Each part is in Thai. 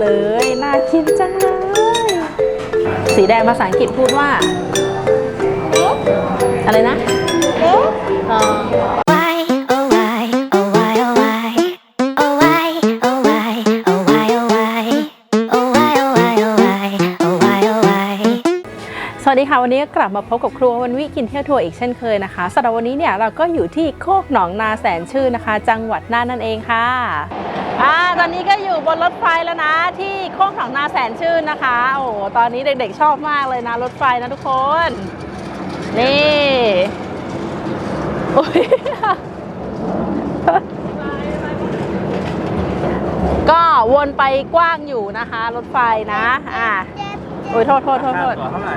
เลย น่ากินจังเลย สีแดงภาษาอังกฤษพูดว่า อะไรนะเอ่อ Why, oh why, oh why, oh why, oh why, oh why, oh why, oh why, oh why, oh why, oh why, oh why, oh why. สวัสดีค่ะ วันนี้ก็กลับมาพบกับครัววันวิกินเที่ยวทัวร์อีกเช่นเคยนะคะสำหรับวันนี้เนี่ยเราก็อยู่ที่โคกหนองนาแสนชื่นนะคะ จังหวัดน่านนั่นเองค่ะ อ่าตอนนี้ก็อยู่บนรถไฟแล้วนะที่โคกหนองนาแสนชื่นนะคะ โอ้โหตอนนี้เด็กๆชอบมากเลยนะรถไฟนะทุกคน นี่โอ้ยก็วนไปกว้างอยู่นะคะ รถไฟนะ อ่าโอ้ยโทษโทษโทษโทษค่าตั๋วเท่าไหร่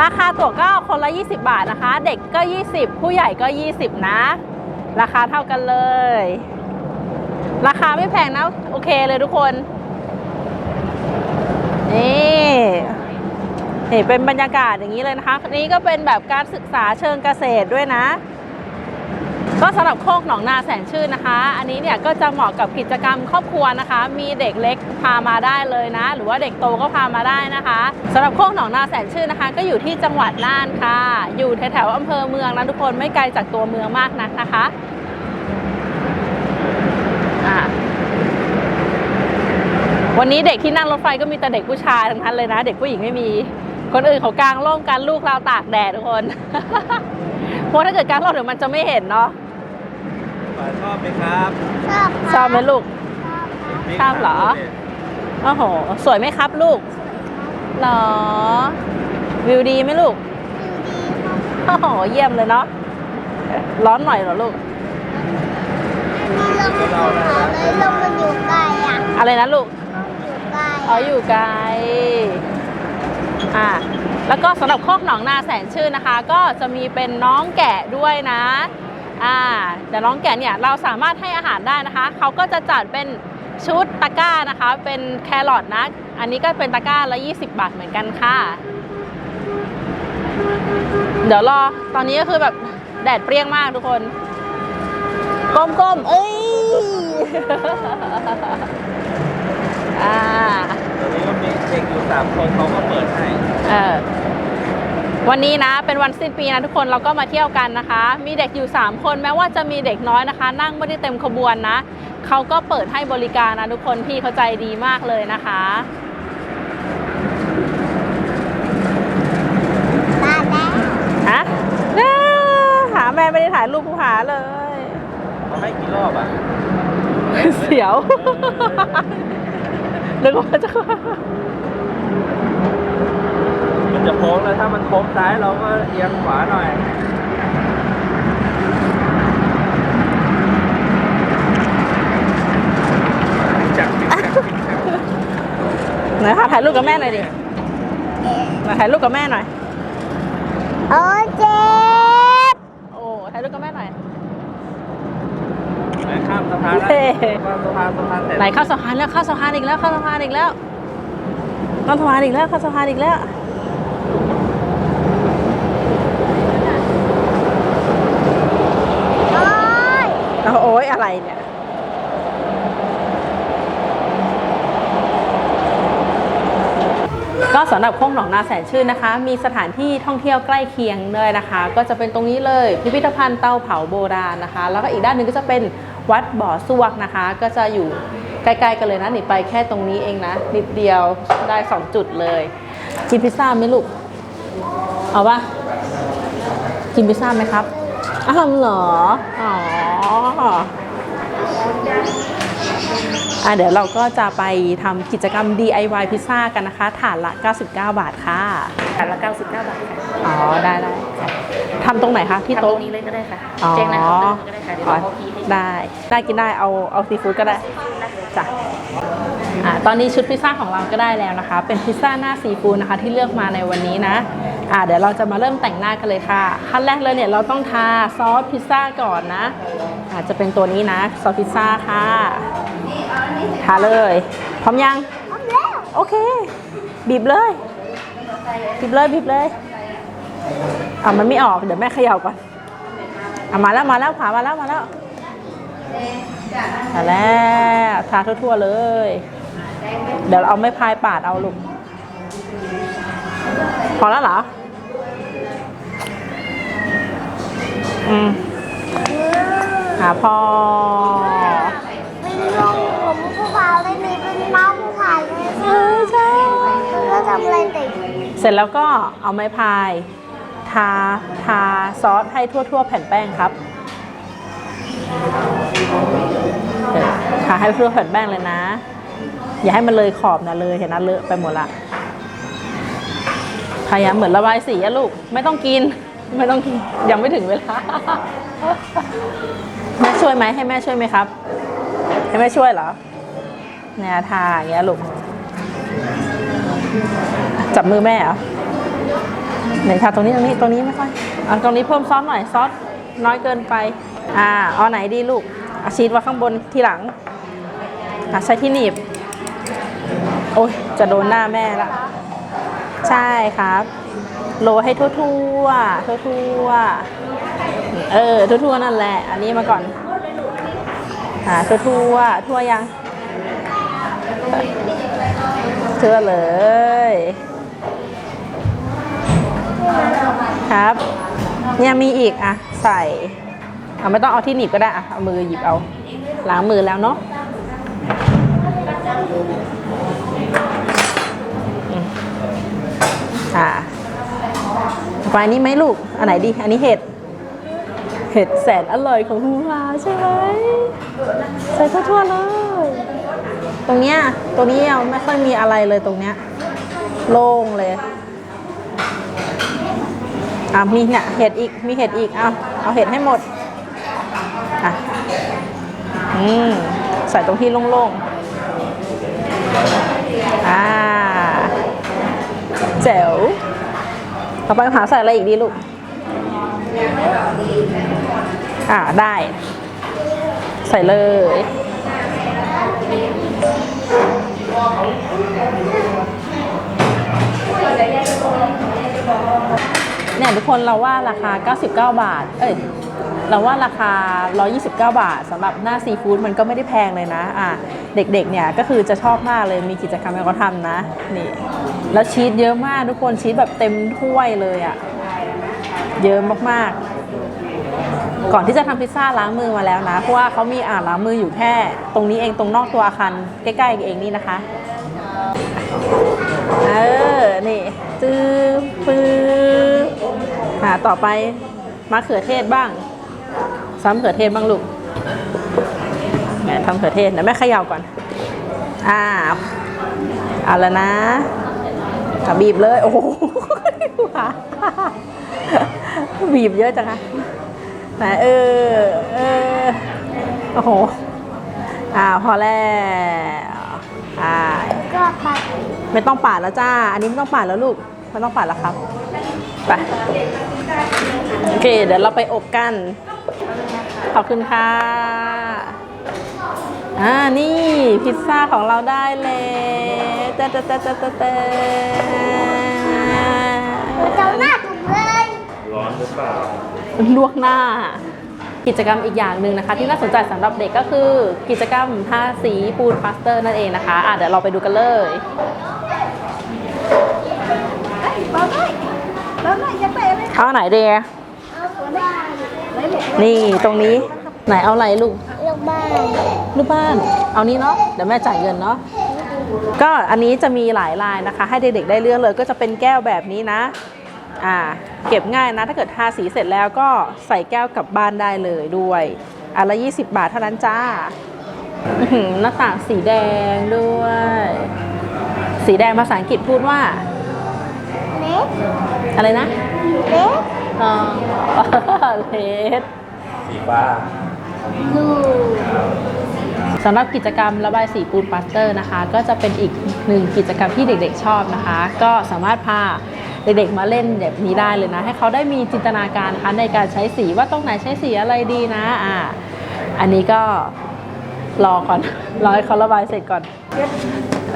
ราคาตั๋วก็คนละ 20 บาทนะคะ เด็กก็ 20 ผู้ใหญ่ก็ 20 นะ ราคาเท่ากันเลย ราคาไม่แพงนะโอเคเลยทุกคน นี่นี่เป็นบรรยากาศอย่างนี้เลยนะคะนี้ก็เป็นแบบการศึกษาเชิงเกษตรด้วยนะ ก็สำหรับโคกหนองนาแสนชื่นนะคะ อันนี้เนี่ยก็จะเหมาะกับกิจกรรมครอบครัวนะคะ มีเด็กเล็กพามาได้เลยนะ หรือว่าเด็กโตก็พามาได้นะคะสำหรับโคกหนองนาแสนชื่นนะคะ ก็อยู่ที่จังหวัดน่านค่ะ อยู่แถวๆอำเภอเมืองนะทุกคนไม่ไกลจากตัวเมืองมากนักนะคะอ่า วันนี้เด็กที่นั่งรถไฟก็มีแต่เด็กผู้ชายทั้งนั้นเลยนะ เด็กผู้หญิงไม่มี คนอื่นเขากางร่มกันลูกเราตากแดดทุกคน เพราะถ้าเกิดกางร่มเดี๋ยวมันจะไม่เห็นเนาะฝ่ายชอบไหมครับชอบชอบไหมลูกชอบเหรอโอ้โหสวยไหมครับลูกเหรอ วิวดีไหมลูกโอ้โหเยี่ยมเลยเนาะร้อนหน่อยเหรอลูกมีลมภูเขาเลยลมมันอยู่ไกลอะ อะไรนะลูก อ๋ออยู่ไกลอ่าแล้วก็สำหรับโคอกหนองนาแสนชื่นนะคะ ก็จะมีเป็นน้องแกะด้วยนะอ่าแต่น้องแกะเนี่ยเราสามารถให้อาหารได้นะคะเขาก็จะจัดเป็นชุดตะกร้านะคะ เป็นแครอทนะ อันนี้ก็เป็นตะกร้าละ 20 บาทเหมือนกันค่ะ เดี๋ยวรอตอนนี้ก็คือแบบแดดเปรี้ยงมากทุกคนก้มๆเอ้ย อ่าตอนนี้ก็มีเด็กอยู่สามคนเขาก็เปิดให้เออวันนี้นะเป็นวันสิ้นปีนะทุกคนเราก็มาเที่ยวกันนะคะ มีเด็กอยู่ 3 คนแม้ว่าจะมีเด็กน้อยนะคะ นั่งไม่ได้เต็มขบวนนะเขาก็เปิดให้บริการนะทุกคนพี่เขาใจดีมากเลยนะคะตาแล้วฮะน่าหาแม่ไม่ได้ถ่ายรูปผู้หาเลยเขาให้กี่รอบอะ เสียว นึกว่าจะมันจะโค้งแล้วถ้ามันโค้งซ้ายเราก็เอียงขวาหน่อยจับจับจับไหนคะถ่ายรูปกับแม่หน่อยดิมาถ่ายรูปกับแม่หน่อย โอ้เจ็บ โอ้ถ่ายรูปกับแม่หน่อย ไหน ข้ามสะพานแล้วเฮ้ ข้ามสะพานสะพานเสร็จไหนเข้าสะพานแล้วเข้าสะพานอีกแล้วเข้าสะพานอีกแล้วเข้าสะพานอีกแล้วเข้าสะพานอีกแล้วโอ้ยเอาโอ้ยอะไรเนี่ยก็สำหรับโค้งหนองนาแสนชื่นนะคะ มีสถานที่ท่องเที่ยวใกล้เคียงด้วยนะคะ ก็จะเป็นตรงนี้เลยพิพิธภัณฑ์เตาเผาโบราณนะคะ แล้วก็อีกด้านหนึ่งก็จะเป็นวัดบ่อซวกนะคะ ก็จะอยู่ใกล้ๆกันเลยนะหนีไปแค่ตรงนี้เองนะ นิดเดียวได้สองจุดเลยกินพิซซ่าไหมลูก เอาปะกินพิซซ่าไหมครับอ้าวเหรอ อ๋อ เดี๋ยวเราก็จะไปทำกิจกรรม DIY พิซซ่ากันนะคะ ถาดละ 99 บาทค่ะ ถาดละ 99 บาทค่ะอ๋อ ได้ได้ทำตรงไหนคะที่ทำตรโต๊ะงนี้เลยก็ได้ค่ะอ๋อแจ้งหน้าเคาน์เตอร์ก็ได้ค่ะเดี๋ยวเราเอาคีย์ให้ได้ได้กินได้เอาเอาซีฟู้ดก็ได้จ้ะอ่าตอนนี้ชุดพิซซ่าของเราก็ได้แล้วนะคะ เป็นพิซซ่าหน้าซีฟู้ดนะคะ ที่เลือกมาในวันนี้นะอ่าเดี๋ยวเราจะมาเริ่มแต่งหน้ากันเลยค่ะขั้นแรกเลยเนี่ยเราต้องทาซอสพิซซ่าก่อนนะอาจจะเป็นตัวนี้นะซอสพิซซ่าค่ะ ทาเลย พร้อมยัง พร้อมแล้ว โอเค บีบเลย บีบเลย บีบเลยอะมันไม่ออก เดี๋ยวแม่เขย่าก่อนอะมาแล้ว มาแล้วผามาแล้ว มาแล้วมาแล้วทาทั่วๆเลย เดี๋ยวเอาไม้พายปาดเอาลูก พอแล้วเหรอ อืมหาพอ เออใช่คือก็ทำอะไรแต่เสร็จแล้วก็เอาไม้พายทาทาซอสให้ทั่ว ๆ แผ่นแป้งครับทาให้ทั่วแผ่นแป้งเลยนะ อย่าให้มันเลยขอบนะเลยเห็นนะเลอะไปหมดละพยายามเหมือนระบายสีอะลูก ไม่ต้องกิน ไม่ต้องกิน ยังไม่ถึงเวลา แม่ช่วยไหมให้แม่ช่วยไหมครับ ให้แม่ช่วยเหรอเนี่ยทาอย่างเงี้ยลูก จับมือแม่เหรอไหนทาตรงนี้ตรงนี้ตรงนี้ไม่ค่อยเอาตรงนี้เพิ่มซอสหน่อยซอสน้อยเกินไป อ่าเอาไหนดีลูกอาชีสไว้ข้างบนทีหลังอะใช้ที่หนีบ โอ้ยจะโดนหน้าแม่ละใช่ครับ โรยให้ทั่วทั่วทั่วทั่วๆเออทั่วทั่วๆนั่นแหละ อันนี้มาก่อนอ่าทั่วทั่วๆทั่วยัง เชื่อเลย ครับ เนี่ยมีอีกอะ ใส่เอาไม่ต้องเอาที่หนีบก็ได้อะเอามือหยิบเอาล้างมือแล้วเนาะอ่าไปนี้ไหมลูก อันไหนดี อันนี้เห็ด เห็ดแสนอร่อยของฮูลาใช่ไหม ใส่ทั่วๆเลย ตรงเนี้ยตรงนี้ยังไม่ค่อยมีอะไรเลยตรงเนี้ย โล่งเลยอะมีเนี่ยเห็ดอีกมีเห็ดอีกเอาเอาเห็ดให้หมดอะอืมใส่ตรงที่โล่งๆอ่าแจ๋วต่อไปหาใส่อะไรอีกดีลูกอ่าได้ ใส่เลย เนี่ยทุกคนเราว่าราคา 99 บาท เอ้ย เราว่าราคา 129 บาทสำหรับหน้าซีฟู้ดมันก็ไม่ได้แพงเลยนะ อะ เด็กๆ เนี่ยก็คือจะชอบมากเลย มีกิจกรรมให้เขาทำนะ นี่ แล้วชีสเยอะมากทุกคนชีสแบบเต็มถ้วยเลยอะ่ะ เยอะมากๆ ก่อนที่จะทำพิซซ่าล้างมือมาแล้วนะ เพราะว่าเขามีอ่านล้างมืออยู่แค่ ตรงนี้เองตรงนอกตัวอาคารใกล้ๆเองนี่นะคะเออนี่จื้อปื้ออ่าต่อไปมะเขือเทศบ้าง ซ้ำเขือเทศบ้างลูกแม่ทำเขือเทศเดี๋ยวแม่ขย่าก่อนอ่าเอาแล้วนะอะบีบเลย โอ้โหบีบเยอะจังอะ ไหนเออเออโอ้โหอ่าพอแล้วอ่าก็พัดไม่ต้องปาดแล้วจ้า อันนี้ไม่ต้องปาดแล้วลูกไม่ต้องปาดแล้วครับไปโอเค เดี๋ยวเราไปอบกัน ขอบคุณค่ะอ่านี่พิซซ่าของเราได้แล้วเตะเตะเตะเตะเตะเตะเจ้าหน้าถูกเลย ร้อนหรือเปล่า ลวกหน้า กิจกรรมอีกอย่างหนึ่งนะคะ ที่น่าสนใจสำหรับเด็กก็คือ กิจกรรมทาสีปูนพลาสเตอร์นั่นเองนะคะอะเดี๋ยวเราไปดูกันเลยเราได้เราได้จะไปไหมเอาไหนเดียเอาตัวได้นี่ตรงนี้ไหนเอาอะไรลูกลูกบ้านลูกบ้าน เอานี้เนาะเดี๋ยวแม่จ่ายเงินเนาะก็อันนี้จะมีหลายลายนะคะ ให้เด็กๆได้เลือกเลย ก็จะเป็นแก้วแบบนี้นะ อ่าเก็บง่ายนะถ้าเกิดทาสีเสร็จแล้วก็ใส่แก้วกลับบ้านได้เลยด้วยอันละ20 บาทเท่านั้นจ้าอื้อหือหน้าต่างสีแดงด้วย สีแดงภาษาอังกฤษพูดว่าเล็กอะไรนะเล็กอ๋อเลสสีฟ้าลูกสำหรับกิจกรรมระบายสีปูนปาสเตอร์นะคะ ก็จะเป็นอีกหนึ่งกิจกรรมที่เด็กๆชอบนะคะ ก็สามารถพา เด็กๆมาเล่นแบบนี้ได้เลยนะ ให้เขาได้มีจินตนาการคะในการใช้สีว่าตรงไหนใช้สีอะไรดีนะอ่าอันนี้ก็รอก่อนรอให้เขาระบายเสร็จก่อน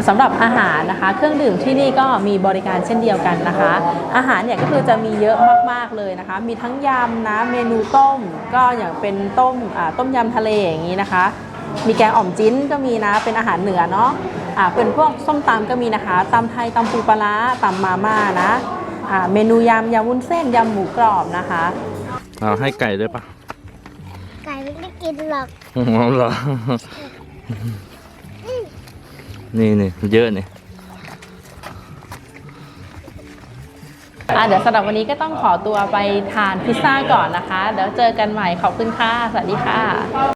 สำหรับอาหารนะคะ เครื่องดื่มที่นี่ก็มีบริการเช่นเดียวกันนะคะ อาหารเนี่ยก็คือจะมีเยอะมากๆเลยนะคะ มีทั้งยำนะเมนูต้ม ก็อย่างเป็นต้มต้มยำทะเลอย่างนี้นะคะ มีแกงอ่อมจิ้นก็มีนะเป็นอาหารเหนือเนาะอ่าเป็นพวกส้มตำก็มีนะคะตำไทยตำปูปลาตำมาม่านะ อ่าเมนูยำยำวุ้นเส้นยำหมูกรอบนะคะ เอาให้ไก่ด้วยปะไก่ไม่ได้กินหรอกอ๋อเหรอนี่นี่เยอะนี่อะเดี๋ยวสำหรับวันนี้ก็ต้องขอตัวไปทานพิซซ่าก่อนนะคะ เดี๋ยวเจอกันใหม่ขอบคุณค่ะ สวัสดีค่ะ